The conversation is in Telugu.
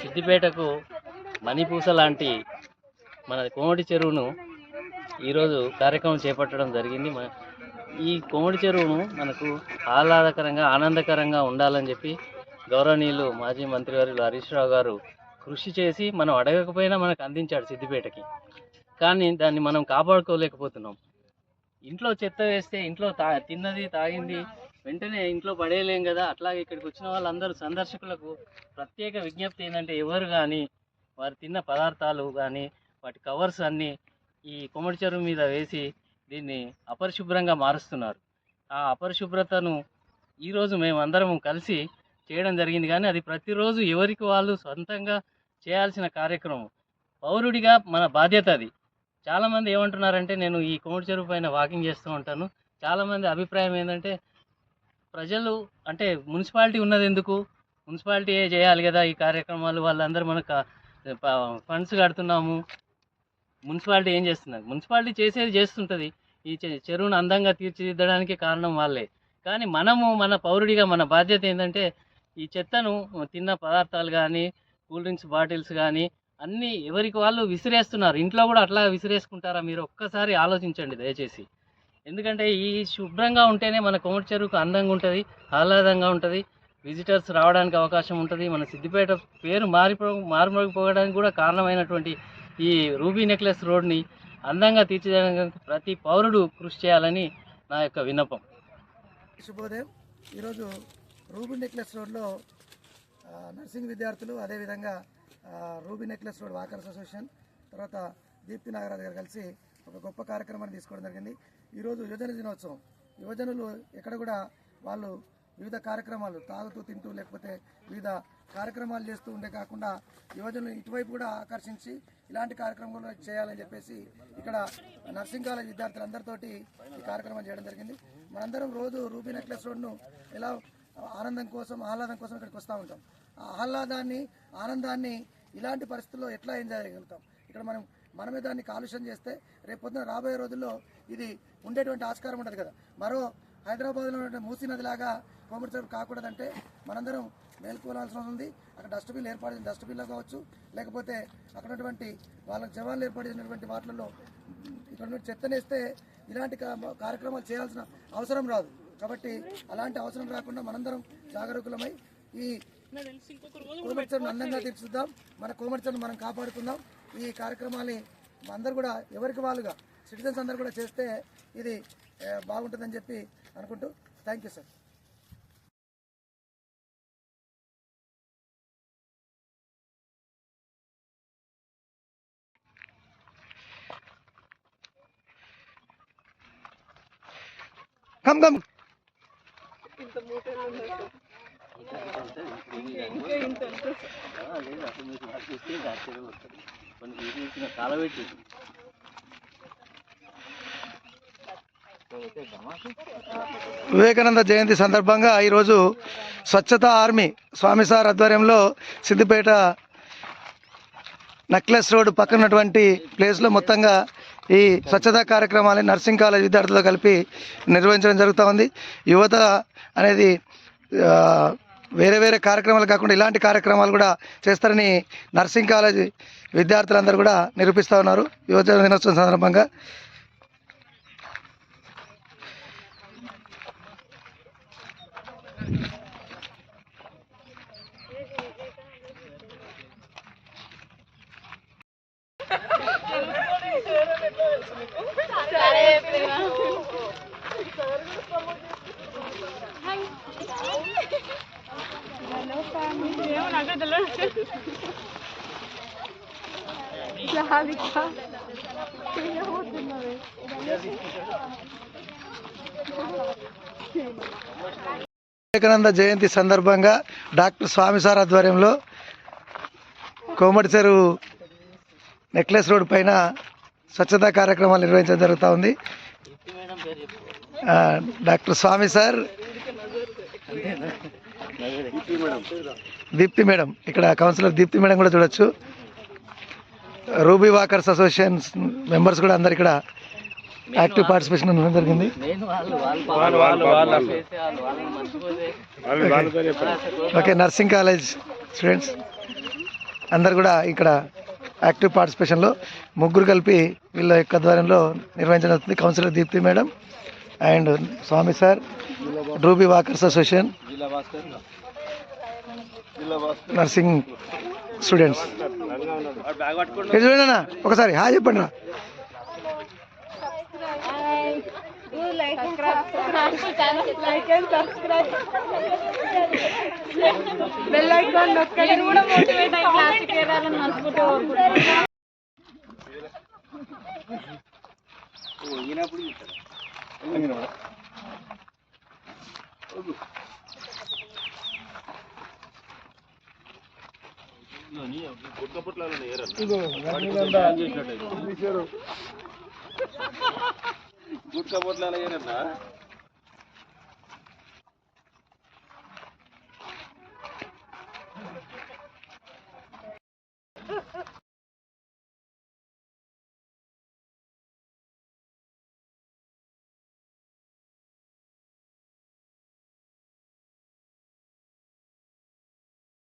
సిద్దిపేటకు మణిపూస లాంటి మన కోమటి చెరువును ఈరోజు కార్యక్రమం చేపట్టడం జరిగింది. మన ఈ కోమటి చెరువును మనకు ఆహ్లాదకరంగా ఆనందకరంగా ఉండాలని చెప్పి గౌరవనీయులు మాజీ మంత్రివర్యులు హరీష్ రావు గారు కృషి చేసి మనం అడగకపోయినా మనకు అందించాడు సిద్దిపేటకి. కానీ దాన్ని మనం కాపాడుకోలేకపోతున్నాం. ఇంట్లో చెత్త వేస్తే ఇంట్లో తా తిన్నది తాగింది వెంటనే ఇంట్లో పడేయలేం కదా. అట్లాగే ఇక్కడికి వచ్చిన వాళ్ళందరూ సందర్శకులకు ప్రత్యేక విజ్ఞప్తి ఏంటంటే ఎవరు కానీ వారు తిన్న పదార్థాలు కానీ వాటి కవర్స్ అన్నీ ఈ కొమ్మడి చెరువు మీద వేసి దీన్ని అపరిశుభ్రంగా మారుస్తున్నారు. ఆ అపరిశుభ్రతను ఈరోజు మేము అందరం కలిసి చేయడం జరిగింది. కానీ అది ప్రతిరోజు ఎవరికి వాళ్ళు సొంతంగా చేయాల్సిన కార్యక్రమం. పౌరుడిగా మన బాధ్యత అది. చాలామంది ఏమంటున్నారంటే నేను ఈ కొమ్మడి చెరువు పైన వాకింగ్ చేస్తూ ఉంటాను. చాలామంది అభిప్రాయం ఏంటంటే ప్రజలు అంటే మున్సిపాలిటీ ఉన్నది ఎందుకు? మున్సిపాలిటీ చేయాలి కదా ఈ కార్యక్రమాలు? వాళ్ళందరూ మనకు ఫండ్స్ కడుతున్నాము. మున్సిపాలిటీ ఏం చేస్తున్నారు? మున్సిపాలిటీ చేసేది చేస్తుంటుంది. ఈ చె- చెరువును అందంగా తీర్చిదిద్దడానికి కారణం వాళ్ళే. కానీ మనము మన పౌరుడిగా మన బాధ్యత ఏంటంటే ఈ చెత్తను తిన్న పదార్థాలు కానీ కూల్ డ్రింక్స్ బాటిల్స్ కానీ అన్నీ ఎవరికి వాళ్ళు విసిరేస్తున్నారు. ఇంట్లో కూడా అట్లా విసిరేసుకుంటారా? మీరు ఒక్కసారి ఆలోచించండి దయచేసి. ఎందుకంటే ఈ శుభ్రంగా ఉంటేనే మన కోమటి చెరువుకు అందంగా ఉంటుంది ఆహ్లాదంగా ఉంటుంది. విజిటర్స్ రావడానికి అవకాశం ఉంటుంది. మన సిద్దిపేట పేరు మారిపో మారుమోగిపోవడానికి కూడా కారణమైనటువంటి ఈ రూబీ నెక్లెస్ రోడ్ని అందంగా తీర్చిదిద్దడానికి ప్రతి పౌరుడు కృషి చేయాలని నా యొక్క విన్నపం. శుభోదయం. ఈరోజు రూబీ నెక్లెస్ రోడ్లో నర్సింగ్ విద్యార్థులు అదేవిధంగా ruby necklace road walkers association తర్వాత దీప్తి నాగరాజు గారు కలిసి ఒక గొప్ప కార్యక్రమాన్ని తీసుకోవడం జరిగింది. ఈరోజు యువజన దినోత్సవం. యువజనులు ఎక్కడ కూడా వాళ్ళు వివిధ కార్యక్రమాలు తాగుతూ తింటూ లేకపోతే వివిధ కార్యక్రమాలు చేస్తూ ఉండే కాకుండా యువజనులు ఇటువైపు కూడా ఆకర్షించి ఇలాంటి కార్యక్రమాలు చేయాలని చెప్పేసి ఇక్కడ నర్సింగ్ కాలేజ్ విద్యార్థులందరితోటి ఈ కార్యక్రమం చేయడం జరిగింది. మనందరం రోజు రూబీ నెక్లెస్ రోడ్ను ఎలా ఆనందం కోసం ఆహ్లాదం కోసం ఇక్కడికి వస్తూ ఉంటాం. ఆహ్లాదాన్ని ఆనందాన్ని ఇలాంటి పరిస్థితుల్లో ఎట్లా ఎంజాయ్ చేయగలుగుతాం? ఇక్కడ మనం మనమే దాన్ని కాలుష్యం చేస్తే రేపు పొద్దున రాబోయే రోజుల్లో ఇది ఉండేటువంటి ఆస్కారం ఉంటుంది కదా. మరో హైదరాబాద్లో ఉన్నటువంటి మూసీ నదిలాగా కోమటి చెరువు కాకూడదంటే మనందరం మేల్కోవాల్సిన ఉంది. అక్కడ డస్ట్బిన్ ఏర్పాటు చేసిన డస్ట్బిన్లో కావచ్చు లేకపోతే అక్కడ ఉన్నటువంటి వాళ్ళకి జవాన్లు ఏర్పాటు చేసినటువంటి వాటిల్లో ఇక్కడ ఉన్న చెత్తనేస్తే ఇలాంటి కార్యక్రమాలు చేయాల్సిన అవసరం రాదు. కాబట్టి అలాంటి అవసరం రాకుండా మనందరం జాగరూకులమై ఈ కోమర్చను అందంగా తీర్చిద్దాం. మన కోమర్చను మనం కాపాడుకుందాం. ఈ కార్యక్రమాన్ని అందరూ కూడా ఎవరికి వాళ్ళుగా సిటిజన్స్ అందరూ కూడా చేస్తే ఇది బాగుంటుందని చెప్పి అనుకుంటూ thank you sir. Come come. ఇంకా కాలబెట్టి వివేకానంద జయంతి సందర్భంగా ఈరోజు స్వచ్ఛతా ఆర్మీ స్వామి సార్ ఆధ్వర్యంలో సిద్దిపేట నెక్లెస్ రోడ్ పక్కనటువంటి ప్లేస్లో మొత్తంగా ఈ స్వచ్ఛతా కార్యక్రమాన్ని నర్సింగ్ కాలేజ్ విద్యార్థులతో కలిపి నిర్వహించడం జరుగుతూ ఉంది. యువత అనేది వేరే వేరే కార్యక్రమాలు కాకుండా ఇలాంటి కార్యక్రమాలు కూడా చేస్తారని నర్సింగ్ కాలేజీ విద్యార్థులందరూ కూడా నిరూపిస్తూ ఉన్నారు. యువజన దినోత్సవం సందర్భంగా. వివేకానంద జయంతి సందర్భంగా డాక్టర్ స్వామి సార్ ఆధ్వర్యంలో కోమటి చెరువు నెక్లెస్ రోడ్ పైన స్వచ్ఛతా కార్యక్రమాలు నిర్వహించడం జరుగుతూ ఉంది. Doctor Swamy sir Deepthi madam. ఇక్కడ కౌన్సిలర్ దీప్తి మేడం కూడా చూడొచ్చు. రూబీ వాకర్స్ అసోసియేషన్స్ మెంబర్స్ కూడా అందరు ఇక్కడ యాక్టివ్ పార్టిసిపేషన్ ఉండడం జరిగింది. ఓకే నర్సింగ్ కాలేజ్ స్టూడెంట్స్ అందరు కూడా ఇక్కడ యాక్టివ్ పార్టిసిపేషన్లో ముగ్గురు కలిపి వీళ్ళ యొక్క ఆధ్వర్యంలో నిర్వహించడం councillor Deepthi madam and Swamy sir. Ruby walkers association. Nursing students. చూడన్నా ఒకసారి హాయ్ చెప్పండి రా. ఈయనప్పుడు గుట్క ఏరన్నా?